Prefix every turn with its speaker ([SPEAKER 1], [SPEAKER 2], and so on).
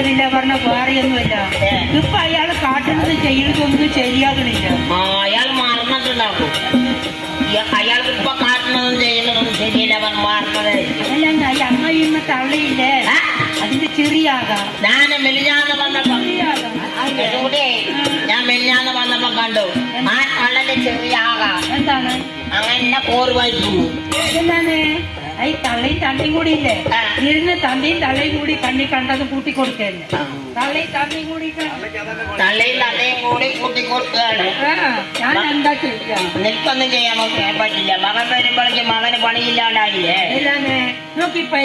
[SPEAKER 1] പറഞ്ഞ വേറെയൊന്നുമല്ല. ഇപ്പൊ അയാൾ കാട്ടുന്നത് ചെയ്യുന്നതൊന്നും ശരിയാകണില്ല.
[SPEAKER 2] അയാൾ മറന്നിട്ടുണ്ടാക്കും. അയാൾ ഇപ്പൊ കാട്ടുന്നതും ചെയ്യുന്നതും ശരിയല്ല മാറുന്നത്.
[SPEAKER 1] അതല്ല ഈ അമ്മയമ്മ തള്ളയില്ലേ? അതിന്റെ ചെറിയാകാം.
[SPEAKER 2] ഞാൻ മെലിഞ്ഞാന്ന് വന്നപ്പോ
[SPEAKER 1] ചെറിയാകാം.
[SPEAKER 2] ഞാൻ മെലിഞ്ഞാന്ന് വന്നപ്പോ കണ്ടു. ആ
[SPEAKER 1] എന്താണ്?
[SPEAKER 2] അങ്ങനെ കോറുവായി പോകും.
[SPEAKER 1] എന്താണ്? ഈ തള്ളയും തള്ളിയും കൂടി ഇല്ലേ. ഇരുന്ന് തള്ളിയും തള്ളയും കൂടി കണ്ണി കണ്ടത് കൂട്ടിക്കൊടുക്കല്ലേ? തള്ളയും തള്ളിയും കൂടി
[SPEAKER 2] തള്ളയും തള്ളയും കൂടി കൂട്ടിക്കൊടുക്കുകയാണ്.
[SPEAKER 1] ഞാൻ എന്താ ചോദിക്കാം
[SPEAKER 2] നിൽക്കൊന്നും ചെയ്യാൻ പറ്റില്ല. മകൻ വരുമ്പോഴേക്കും മകന് പണിയില്ലാണ്ടായില്ലേ?
[SPEAKER 1] നോക്കിപ്പോ